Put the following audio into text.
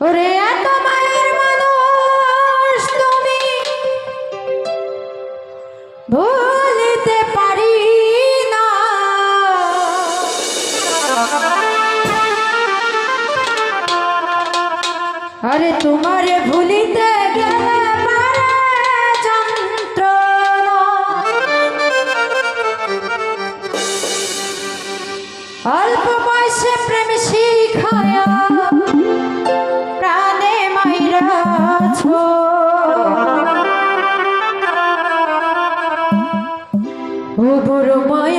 Ore. বড় মায়া